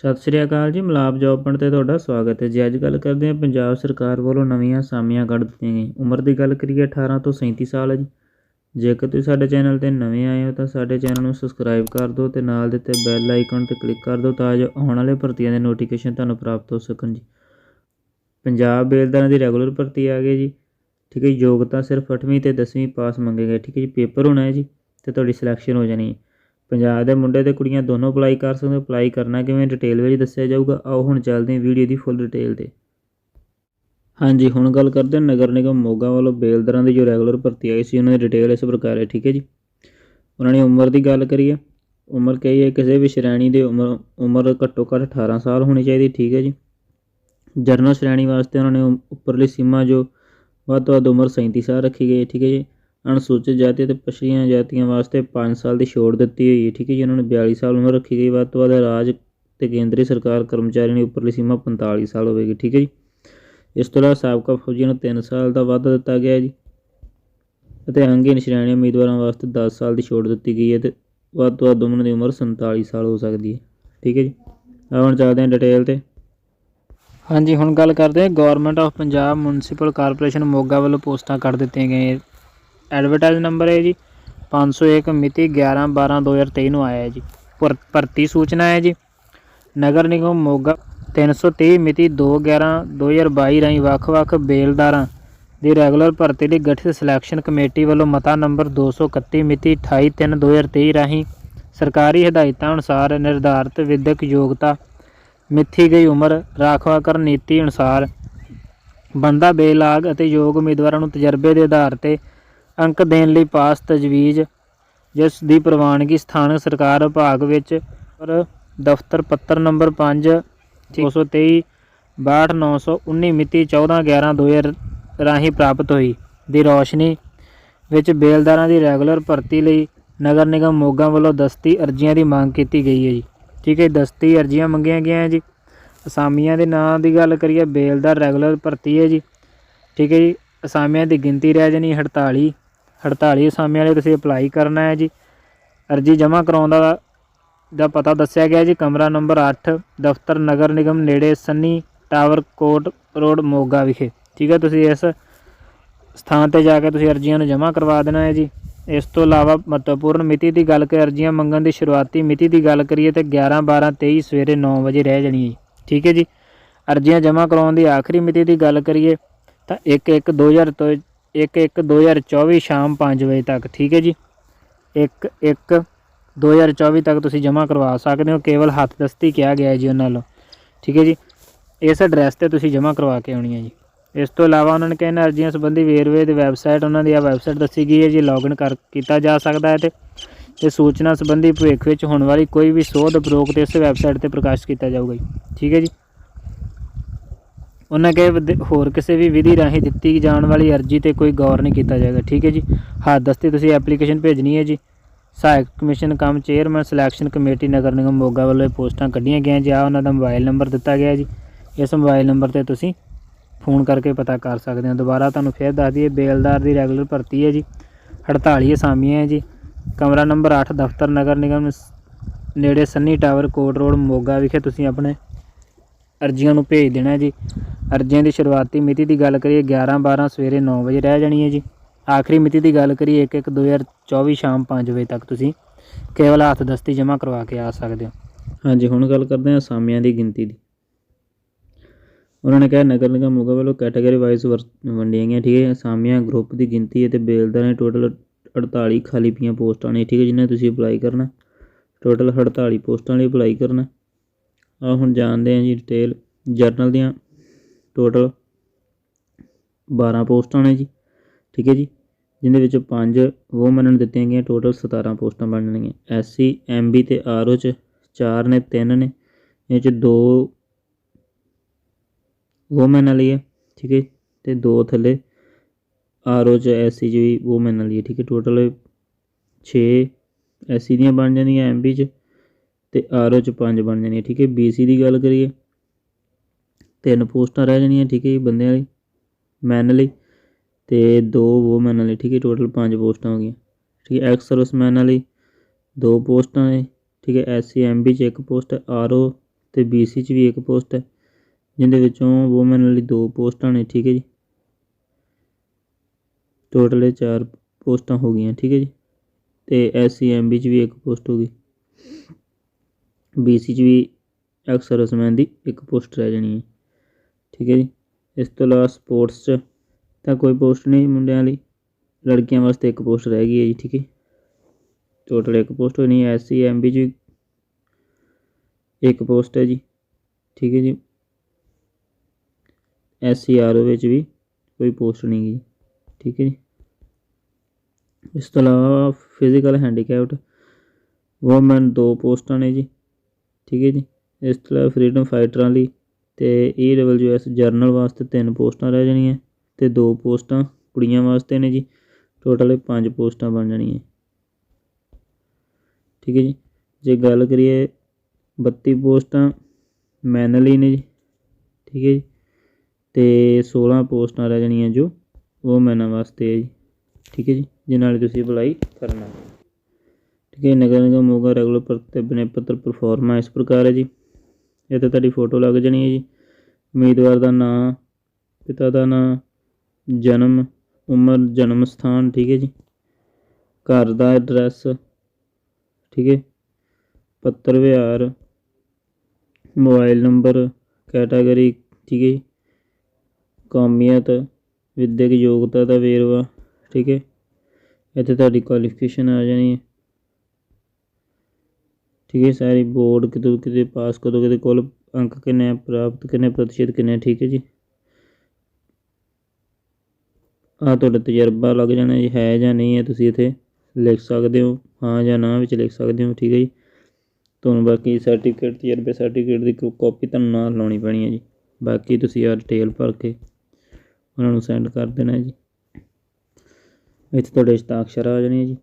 ਸਤਿ ਸ਼੍ਰੀ ਅਕਾਲ ਜੀ ਮਲਾਪ ਜੋਬ ਪੰਡ ਤੇ ਤੁਹਾਡਾ ਸਵਾਗਤ ਹੈ। ਜੀ ਅੱਜ ਗੱਲ ਕਰਦੇ ਹਾਂ ਪੰਜਾਬ ਸਰਕਾਰ ਵੱਲੋਂ ਨਵੀਆਂ ਅਸਾਮੀਆਂ ਕੱਢ ਦਿੱਤੀਆਂ ਗਈਆਂ। ਉਮਰ ਦੀ ਗੱਲ ਕਰੀਏ 18 ਤੋਂ 37 ਸਾਲ ਹੈ ਜੀ। ਜੇਕਰ ਤੁਸੀਂ ਸਾਡੇ ਚੈਨਲ ਤੇ ਨਵੇਂ ਆਏ ਹੋ ਤਾਂ ਸਾਡੇ ਚੈਨਲ ਨੂੰ ਸਬਸਕ੍ਰਾਈਬ ਕਰ ਦਿਓ ਤੇ ਨਾਲ ਦਿੱਤੇ ਬੈਲ ਆਈਕਨ ਤੇ ਕਲਿੱਕ ਕਰ ਦਿਓ ਤਾਂ ਜੋ ਆਉਣ ਵਾਲੇ ਭਰਤੀਆਂ ਦੇ ਨੋਟੀਫਿਕੇਸ਼ਨ ਤੁਹਾਨੂੰ ਪ੍ਰਾਪਤ ਹੋ ਸਕਣ ਜੀ। ਪੰਜਾਬ ਬੇਲਦਾਰਾਂ ਦੀ ਰੈਗੂਲਰ ਭਰਤੀ ਆ ਗਈ ਜੀ। ਠੀਕ ਹੈ ਜੀ, ਯੋਗਤਾ ਸਿਰਫ 8ਵੀਂ ਤੇ 10ਵੀਂ ਪਾਸ ਮੰਗੇ ਠੀਕ ਹੈ ਜੀ ਪੇਪਰ ਹੋਣਾ ਹੈ ਜੀ ਤੇ ਤੁਹਾਡੀ ਸਿਲੈਕਸ਼ਨ ਹੋ ਜਾਣੀ ਹੈ। ਪੰਜਾਬ ਦੇ ਮੁੰਡੇ ਤੇ ਕੁੜੀਆਂ ਦੋਨੋਂ ਅਪਲਾਈ ਕਰ ਸਕਦੇ ਹੋ। ਅਪਲਾਈ ਕਰਨਾ ਕਿਵੇਂ? ਡਿਟੇਲ ਵਿੱਚ ਦੱਸਿਆ ਜਾਊਗਾ। ਆਓ ਹੁਣ ਚੱਲਦੇ ਹਾਂ ਵੀਡੀਓ ਦੀ ਫੁੱਲ ਡਿਟੇਲ ਤੇ। ਹਾਂਜੀ, ਹੁਣ ਗੱਲ ਕਰਦੇ ਹਾਂ ਨਗਰ ਨਿਗਮ ਮੋਗਾ ਵੱਲੋਂ ਬੇਲਦਾਰਾਂ ਦੀ ਜੋ ਰੈਗੂਲਰ ਭਰਤੀ ਆਈ ਸੀ, ਉਹਨਾਂ ਦੀ ਡਿਟੇਲ ਇਸ ਪ੍ਰਕਾਰ ਹੈ, ਠੀਕ ਹੈ ਜੀ। ਉਹਨਾਂ ਨੇ ਉਮਰ ਦੀ ਗੱਲ ਕਰੀਏ। ਉਮਰ ਕਹੀ ਹੈ ਕਿਸੇ ਵੀ ਸ਼੍ਰੇਣੀ ਦੇ ਉਮਰ ਉਮਰ ਘੱਟੋ ਘੱਟ 18 ਸਾਲ ਹੋਣੀ ਚਾਹੀਦੀ, ਠੀਕ ਹੈ ਜੀ। ਜਰਨਲ ਸ਼੍ਰੇਣੀ ਵਾਸਤੇ ਉਹਨਾਂ ਨੇ ਉੱਪਰਲੀ ਸੀਮਾ ਜੋ ਵੱਧ ਤੋਂ ਵੱਧ ਉਮਰ 37 ਸਾਲ ਰੱਖੀ ਗਈ ਹੈ, ਠੀਕ ਹੈ ਜੀ। ਅਨੁਸੂਚਿਤ ਜਾਤੀ ਅਤੇ ਪਛੜੀਆਂ ਜਾਤੀਆਂ ਵਾਸਤੇ 5 ਸਾਲ ਦੀ ਛੋਟ ਦਿੱਤੀ ਹੋਈ ਹੈ। ਠੀਕ ਹੈ ਜੀ, ਉਹਨਾਂ ਨੂੰ 42 ਸਾਲ ਉਮਰ ਰੱਖੀ ਗਈ। ਵੱਧ ਤੋਂ ਵੱਧ ਰਾਜ ਤੇ ਕੇਂਦਰੀ ਸਰਕਾਰ ਕਰਮਚਾਰੀਆਂ ਦੀ ਉੱਪਰਲੀ ਸੀਮਾ 45 ਸਾਲ ਹੋਵੇਗੀ। ਠੀਕ ਹੈ ਜੀ। ਇਸ ਤੋਂ ਇਲਾਵਾ ਸਾਬਕਾ ਫੌਜੀਆਂ ਨੂੰ 3 ਸਾਲ ਦਾ ਵਾਧਾ ਦਿੱਤਾ ਗਿਆ ਹੈ ਜੀ ਅਤੇ ਅੰਗਹੀਨ ਸ਼੍ਰੇਣੀ ਉਮੀਦਵਾਰਾਂ ਵਾਸਤੇ 10 ਸਾਲ ਦੀ ਛੋਟ ਦਿੱਤੀ ਗਈ ਹੈ ਤੇ ਵੱਧ ਤੋਂ ਵੱਧ ਉਹਨਾਂ ਦੀ ਉਮਰ 47 ਸਾਲ ਹੋ ਸਕਦੀ ਹੈ। ਠੀਕ ਹੈ ਜੀ। ਆਹ ਹੁਣ ਚੱਲਦੇ ਹਾਂ ਡਿਟੇਲ ਤੇ। ਹਾਂਜੀ, ਹੁਣ ਗੱਲ ਕਰਦੇ ਹਾਂ। Government of Punjab municipal corporation Moga ਵੱਲੋਂ ਪੋਸਟਾਂ ਕੱਢ ਦਿੱਤੀਆਂ ਗਈਆਂ। ਐਡਵਰਟਾਈਜ਼ ਨੰਬਰ ਹੈ ਜੀ। 501 ਮਿਤੀ 11 12 2023 ਨੂੰ ਆਇਆ ਹੈ ਜੀ। ਭਰ- ਭਰਤੀ ਸੂਚਨਾ ਹੈ ਜੀ। ਨਗਰ ਨਿਗਮ ਮੋਗਾ 330 ਮਿਤੀ 2 11 2022 ਰਾਹੀਂ ਵੱਖ-ਵੱਖ ਬੇਲਦਾਰਾਂ ਦੀ ਰੈਗੂਲਰ ਭਰਤੀ ਲਈ ਗਠਿਤ ਸਿਲੈਕਸ਼ਨ ਕਮੇਟੀ ਵੱਲੋਂ ਮਤਾ ਨੰਬਰ 231 ਮਿਤੀ 28 3 2023 ਰਾਹੀਂ ਸਰਕਾਰੀ ਹਦਾਇਤਾਂ ਅਨੁਸਾਰ ਨਿਰਧਾਰਤ ਵਿਦਿਅਕ ਯੋਗਤਾ, ਮਿੱਥੀ ਗਈ ਉਮਰ ਰਾਖਵਾਂਕਰਨ ਨੀਤੀ ਅਨੁਸਾਰ ਬੰਦਾ ਬੇਲਾਗ ਅਤੇ ਯੋਗ ਉਮੀਦਵਾਰਾਂ ਨੂੰ ਤਜਰਬੇ ਦੇ ਆਧਾਰ ਤੇ ਅੰਕ ਦੇਣ ਲਈ ਪਾਸ ਤਜਵੀਜ਼, ਜਿਸ ਦੀ ਪ੍ਰਵਾਨਗੀ ਸਥਾਨਕ ਸਰਕਾਰ ਵਿਭਾਗ ਵਿੱਚ ਪਰ ਦਫ਼ਤਰ ਪੱਤਰ ਨੰਬਰ 5 223 62919 ਮਿਤੀ 14 11 2000 ਰਾਹੀਂ ਪ੍ਰਾਪਤ ਹੋਈ। ਦੀ ਰੌਸ਼ਨੀ ਵਿੱਚ ਬੇਲਦਾਰਾਂ ਦੀ ਰੈਗੂਲਰ ਭਰਤੀ ਲਈ ਨਗਰ ਨਿਗਮ ਮੋਗਾ ਵੱਲੋਂ ਦਸਤੀ ਅਰਜ਼ੀਆਂ ਦੀ ਮੰਗ ਕੀਤੀ ਗਈ ਹੈ ਜੀ। ਠੀਕ ਹੈ ਦਸਤੀ ਅਰਜ਼ੀਆਂ ਮੰਗੀਆਂ ਗਈਆਂ ਜੀ। ਅਸਾਮੀਆਂ ਦੇ ਨਾਂ ਦੀ ਗੱਲ ਕਰੀਏ, ਬੇਲਦਾਰ ਰੈਗੂਲਰ ਭਰਤੀ ਹੈ ਜੀ। ਠੀਕ ਹੈ ਜੀ, ਅਸਾਮੀਆਂ ਦੀ ਗਿਣਤੀ ਰਹਿ ਜਾਣੀ 48 48 ਸਾਮੇ ਵਾਲੇ ਤੁਸੀਂ ਅਪਲਾਈ ਕਰਨਾ ਹੈ ਜੀ। ਅਰਜੀ ਜਮ੍ਹਾਂ ਕਰਾਉਣ ਦਾ ਦਾ ਪਤਾ ਦੱਸਿਆ ਗਿਆ ਜੀ। ਕਮਰਾ ਨੰਬਰ 8 ਦਫ਼ਤਰ ਨਗਰ ਨਿਗਮ ਨੇੜੇ Sunny tower Kot road, Moga ਵਿਖੇ। ਠੀਕ ਹੈ, ਤੁਸੀਂ ਇਸ ਸਥਾਨ ਤੇ ਜਾ ਕੇ ਤੁਸੀਂ ਅਰਜ਼ੀਆਂ ਨੂੰ ਜਮ੍ਹਾਂ ਕਰਵਾ ਦੇਣਾ ਹੈ ਜੀ। ਇਸ ਤੋਂ ਇਲਾਵਾ ਮਹੱਤਵਪੂਰਨ ਮਿਤੀ ਦੀ ਗੱਲ ਕਰ ਅਰਜ਼ੀਆਂ ਮੰਗਣ ਦੀ ਸ਼ੁਰੂਆਤੀ ਮਿਤੀ ਦੀ ਗੱਲ ਕਰੀਏ ਤੇ 11 12 23 ਸਵੇਰੇ 9 ਵਜੇ ਰਹਿ ਜਾਣੀ ਹੈ ਠੀਕ ਹੈ ਜੀ। ਅਰਜ਼ੀਆਂ ਜਮ੍ਹਾਂ ਕਰਾਉਣ ਦੀ ਆਖਰੀ ਮਿਤੀ ਦੀ ਗੱਲ ਕਰੀਏ ਤਾਂ 1 1 2024 1/1/2024 ਸ਼ਾਮ 5 ਵਜੇ ਤੱਕ, ਠੀਕ ਹੈ ਜੀ? 1/1/2024 ਤੱਕ ਤੁਸੀਂ ਜਮ੍ਹਾਂ ਕਰਵਾ ਸਕਦੇ ਹੋ, ਕੇਵਲ ਹੱਥ ਦਸਤੀ ਕਿਹਾ ਗਿਆ ਹੈ ਜੀ ਉਹਨਾਂ ਨੂੰ ਠੀਕ ਹੈ ਜੀ? ਇਸ ਐਡਰੈਸ ਤੇ ਤੁਸੀਂ ਜਮ੍ਹਾਂ ਕਰਵਾ ਕੇ ਆਉਣੀ ਹੈ ਜੀ। ਇਸ ਤੋਂ ਇਲਾਵਾ ਉਹਨਾਂ ਨੇ ਕਹਿਣਾ ਅਰਜ਼ੀਆਂ ਸੰਬੰਧੀ ਵੇਰਵੇ ਦੀ ਵੈਬਸਾਈਟ, ਉਹਨਾਂ ਦੀ ਆ ਵੈਬਸਾਈਟ ਦੱਸੀ ਗਈ ਹੈ ਜੀ, ਲੌਗਇਨ ਕਰ, ਕੀਤਾ ਜਾ ਸਕਦਾ ਹੈ ਤੇ ਤੇ ਸੂਚਨਾ ਸੰਬੰਧੀ ਭਵਿੱਖ ਵਿੱਚ ਹੋਣ ਵਾਲੀ ਕੋਈ ਵੀ ਸੋਧ ਉਪਰੋਕਤ ਇਸ ਵੈਬਸਾਈਟ ਤੇ ਪ੍ਰਕਾਸ਼ਿਤ ਕੀਤਾ ਜਾਊਗਾ ਜੀ, ਠੀਕ ਹੈ ਜੀ? ਉਹਨਾਂ ਕਹੇ ਵਿਦ- ਹੋਰ ਕਿਸੇ ਵੀ ਵਿਧੀ ਰਾਹੀਂ ਦਿੱਤੀ ਜਾਣ ਵਾਲੀ ਅਰਜ਼ੀ ਤੇ ਕੋਈ ਗੌਰ ਨਹੀਂ ਕੀਤਾ ਜਾਏਗਾ। ਠੀਕ ਹੈ ਜੀ? ਹੱਥ ਦਸਤੇ ਤੁਸੀਂ ਐਪਲੀਕੇਸ਼ਨ ਭੇਜਣੀ ਹੈ ਜੀ। ਸਹਾਇਕ commission cum chairman selection committee ਨਗਰ ਨਿਗਮ ਮੋਗਾ ਵੱਲੋਂ ਇਹ ਪੋਸਟਾਂ ਕੱਢੀਆਂ ਗਈਆਂ ਜੀ। ਆ ਉਹਨਾਂ ਦਾ ਮੋਬਾਈਲ ਨੰਬਰ ਦਿੱਤਾ ਗਿਆ ਜੀ। ਇਸ ਮੋਬਾਈਲ ਨੰਬਰ ਤੇ ਤੁਸੀਂ ਫੋਨ ਕਰਕੇ ਪਤਾ ਕਰ ਸਕਦੇ ਹੋ। ਦੁਬਾਰਾ ਤੁਹਾਨੂੰ ਫਿਰ ਦੱਸ ਦਈਏ, ਬੇਲਦਾਰ ਦੀ ਰੈਗੂਲਰ ਭਰਤੀ ਹੈ ਜੀ। 48 ਅਸਾਮੀਆਂ ਹੈ ਜੀ। ਕਮਰਾ ਨੰਬਰ 8 ਦਫ਼ਤਰ, ਨਗਰ ਨਿਗਮ ਨੇੜੇ Sunny tower, Kot road, Moga ਵਿਖੇ ਤੁਸੀਂ ਆਪਣੇ ਅਰਜ਼ੀਆਂ ਨੂੰ ਭੇਜ ਦੇਣਾ ਜੀ। ਅਰਜ਼ੀਆਂ ਦੀ ਸ਼ੁਰੂਆਤੀ ਮਿਤੀ ਦੀ ਗੱਲ ਕਰੀਏ 11 12 ਸਵੇਰੇ 9 ਵਜੇ ਰਹਿ ਜਾਣੀ ਹੈ ਜੀ। ਆਖਰੀ ਮਿਤੀ ਦੀ ਗੱਲ ਕਰੀਏ 1 1 2024 ਸ਼ਾਮ 5 ਵਜੇ ਤੱਕ ਤੁਸੀਂ ਕੇਵਲ ਹੱਥ ਦਸਤੀ ਜਮ੍ਹਾਂ ਕਰਵਾ ਕੇ ਆ ਸਕਦੇ ਹੋ। ਹਾਂਜੀ, ਹੁਣ ਗੱਲ ਕਰਦੇ ਹਾਂ ਅਸਾਮੀਆਂ ਦੀ ਗਿਣਤੀ ਦੀ। ਉਹਨਾਂ ਨੇ ਕਿਹਾ, ਨਗਰ ਨਿਗਮ ਮੋਗਾ ਵੱਲੋਂ ਕੈਟਾਗਰੀ ਵਾਈਜ਼ ਵੰਡੀਆਂ ਗਈਆਂ, ਠੀਕ ਹੈ ਅਸਾਮੀਆਂ ਗਰੁੱਪ ਦੀ ਗਿਣਤੀ ਹੈ ਤੇ ਬੇਲਦਾਰਾਂ ਨੇ ਟੋਟਲ 48 ਖਾਲੀ ਪਈਆਂ ਪੋਸਟਾਂ ਨੇ, ਠੀਕ ਹੈ ਜਿਨ੍ਹਾਂ 'ਚ ਤੁਸੀਂ ਅਪਲਾਈ ਕਰਨਾ। ਟੋਟਲ 48 ਪੋਸਟਾਂ ਲਈ ਅਪਲਾਈ ਕਰਨਾ। ਆ ਹੁਣ ਜਾਣਦੇ ਹਾਂ ਜੀ ਡਿਟੇਲ ਜਰਨਲ ਦੀਆਂ ਟੋਟਲ 12 ਪੋਸਟਾਂ ਨੇ ਜੀ, ਠੀਕ ਹੈ ਜੀ ਜਿਨ੍ਹਾਂ ਵਿੱਚ 5 ਵੂਮਨ ਨੂੰ ਦਿੱਤੀਆਂ ਗਈਆਂ ਟੋਟਲ 17 ਪੋਸਟਾਂ ਬਣ ਜਾਣਗੀਆਂ ਐਸਸੀ ਐਮਬੀ ਤੇ ਆਰਓ ਚ 4 ਨੇ 3 ਨੇ, ਇਹ ਚ 2 ਵੂਮਨ ਵਾਲੀ ਹੈ, ਠੀਕ ਹੈ, ਤੇ ਦੋ ਥੱਲੇ ਆਰਓ ਚ ਐਸਸੀ ਚ ਵੀ ਵੂਮਨ ਵਾਲੀ ਹੈ, ਠੀਕ ਹੈ ਟੋਟਲ 6 ਐਸਸੀ ਦੀਆਂ ਬਣ ਜਾਂਦੀਆਂ ਐਮਬੀ ਚ ਤੇ ਆਰਓ ਚ 5 ਬਣ ਜਾਂਦੀਆਂ, ਠੀਕ ਹੈ ਬੀਸੀ ਦੀ ਗੱਲ ਕਰੀਏ ਤਿੰਨ ਪੋਸਟਾਂ ਰਹਿ ਜਾਣੀਆਂ ਠੀਕ ਹੈ ਜੀ ਬੰਦਿਆਂ ਲਈ ਮੈਨ ਲਈ ਤੇ ਦੋ ਵੂਮਨ ਲਈ ਠੀਕ ਹੈ ਟੋਟਲ ਪੰਜ ਪੋਸਟਾਂ ਹੋ ਗਈਆਂ, ਠੀਕ ਹੈ ਐਕਸ ਸਰਵਿਸਮੈਨ ਵਾਲੀ ਦੋ ਪੋਸਟਾਂ ਨੇ, ਠੀਕ ਹੈ ਐਸ ਸੀ ਐਮ ਬੀ ਚ ਇੱਕ ਪੋਸਟ ਆਰ ਓ ਤੇ BC 'ਚ ਵੀ ਇੱਕ ਪੋਸਟ ਹੈ, ਜਿਹਦੇ ਵਿੱਚੋਂ ਵੂਮਨ ਲਈ ਦੋ ਪੋਸਟਾਂ ਨੇ, ਠੀਕ ਹੈ ਜੀ। ਟੋਟਲ ਇਹ ਚਾਰ ਪੋਸਟਾਂ ਹੋ ਗਈਆਂ, ਠੀਕ ਹੈ ਜੀ, ਤੇ ਐਸਸੀ ਐਮਬੀ 'ਚ ਵੀ ਇੱਕ ਪੋਸਟ ਹੋ ਗਈ BC 'ਚ ਵੀ ਐਕਸ ਸਰਵਿਸਮੈਨ ਦੀ ਇੱਕ ਪੋਸਟ ਰਹਿ ਜਾਣੀ ਹੈ। ਠੀਕ ਹੈ ਜੀ ਇਸ ਤੋਂ ਇਲਾਵਾ ਸਪੋਰਟਸ 'ਚ ਤਾਂ ਕੋਈ ਪੋਸਟ ਨਹੀਂ ਮੁੰਡਿਆਂ ਲਈ ਲੜਕੀਆਂ ਵਾਸਤੇ ਇੱਕ ਪੋਸਟ ਰਹਿ ਗਈ ਹੈ ਜੀ ਠੀਕ ਹੈ ਟੋਟਲ ਇੱਕ ਪੋਸਟ ਹੋਣੀ ਹੈ ਐਸਸੀ ਐਮਬੀ 'ਚ ਵੀ ਇੱਕ ਪੋਸਟ ਹੈ ਜੀ ਠੀਕ ਹੈ ਜੀ ਐਸ ਸੀ ਆਰ ਵਿੱਚ ਵੀ ਕੋਈ ਪੋਸਟ ਨਹੀਂ ਗਈ ਠੀਕ ਹੈ ਜੀ ਇਸ ਤੋਂ ਇਲਾਵਾ ਫਿਜ਼ੀਕਲ ਹੈਂਡੀਕੈਪਡ ਵੂਮਨ ਦੋ ਪੋਸਟਾਂ ਨੇ ਜੀ ਠੀਕ ਹੈ ਜੀ ਇਸ ਤੋਂ ਇਲਾਵਾ ਫਰੀडम ਫਾਈਟਰਾਂ ਲਈ ਤੇ ਈ ਡਬਲਯੂ ਐਸ ਜਰਨਲ ਵਾਸਤੇ ਤਿੰਨ ਪੋਸਟਾਂ ਰਹਿ ਜਾਣੀਆਂ ਤੇ ਦੋ ਪੋਸਟਾਂ ਕੁੜੀਆਂ ਵਾਸਤੇ ਨੇ ਜੀ। ਟੋਟਲ ਪੰਜ ਪੋਸਟਾਂ ਬਣ ਜਾਣੀਆਂ। ਠੀਕ ਹੈ ਜੀ। ਜੇ ਗੱਲ ਕਰੀਏ 32 ਪੋਸਟਾਂ ਮੈਨ ਲਈ ਨੇ ਜੀ। ਠੀਕ ਹੈ ਜੀ। ਤੇ 16 ਪੋਸਟਾਂ ਰਹਿ ਜਾਣੀਆਂ ਜੋ ਉਹ ਮੈਨਾਂ ਵਾਸਤੇ ਹੈ ਜੀ। ਠੀਕ ਹੈ ਜੀ। ਜਿਨ੍ਹਾਂ ਨਾਲ ਤੁਸੀਂ ਅਪਲਾਈ ਕਰਨਾ। ਠੀਕ ਹੈ ਨਗਰ ਨਿਗਮ ਮੋਗਾ ਰੈਗੂਲਰ ਪ੍ਰਤੀ ਬਨੇ ਪੱਤਰ ਪਰਫਾਰਮਾ ਇਸ ਪ੍ਰਕਾਰ ਹੈ ਜੀ। ਇਹ ਤੇ ਤੁਹਾਡੀ ਫੋਟੋ ਲੱਗ ਜਾਣੀ ਹੈ ਜੀ। ਉਮੀਦਵਾਰ ਦਾ ਨਾਮ ਪਿਤਾ ਦਾ ਨਾਮ ਜਨਮ, ਉਮਰ, ਜਨਮ ਸਥਾਨ, ਠੀਕ ਹੈ ਜੀ। ਘਰ ਦਾ ਐਡਰੈਸ, ਠੀਕ ਹੈ। ਪੱਤਰ ਵਿਹਾਰ, ਮੋਬਾਈਲ ਨੰਬਰ, ਕੈਟਾਗਰੀ, ਠੀਕ ਹੈ ਜੀ। ਕੌਮੀਅਤ, ਵਿਦਿਅਕ ਯੋਗਤਾ ਦਾ ਵੇਰਵਾ, ਠੀਕ ਹੈ। ਇੱਥੇ ਤੁਹਾਡੀ ਕੁਆਲੀਫਿਕੇਸ਼ਨ ਆ ਜਾਣੀ ਹੈ। ਠੀਕ ਹੈ ਸਾਰੀ ਬੋਰਡ ਕਿਦੋਂ ਕਿਤੇ ਪਾਸ ਕਦੋਂ ਕਿਤੇ ਕੁੱਲ ਅੰਕ ਕਿੰਨੇ ਆ, ਪ੍ਰਾਪਤ ਕਿੰਨੇ ਪ੍ਰਤੀਸ਼ਤ ਕਿੰਨੇ ਠੀਕ ਹੈ ਜੀ। ਆ ਤੁਹਾਡਾ ਤਜਰਬਾ ਲੱਗ ਜਾਣਾ ਜੀ ਹੈ ਜਾਂ ਨਹੀਂ ਹੈ ਤੁਸੀਂ ਇੱਥੇ ਲਿਖ ਸਕਦੇ ਹੋ ਹਾਂ ਜਾਂ ਨਾ ਵਿੱਚ ਲਿਖ ਸਕਦੇ ਹੋ ਠੀਕ ਹੈ ਜੀ। ਤੁਹਾਨੂੰ ਬਾਕੀ ਸਰਟੀਫਿਕੇਟ ਤਜਰਬੇ ਸਰਟੀਫਿਕੇਟ ਦੀ ਕਾਪੀ ਤੁਹਾਨੂੰ ਨਾਲ ਲਾਉਣੀ ਪੈਣੀ ਹੈ ਜੀ। ਬਾਕੀ ਤੁਸੀਂ ਆ ਡਿਟੇਲ ਭਰ ਕੇ ਉਹਨਾਂ ਨੂੰ ਸੈਂਡ ਕਰ ਦੇਣਾ ਹੈ ਜੀ। ਇੱਥੇ ਤੁਹਾਡੇ ਹਸਤਾਖਰ ਆ ਜਾਣੇ ਜੀ।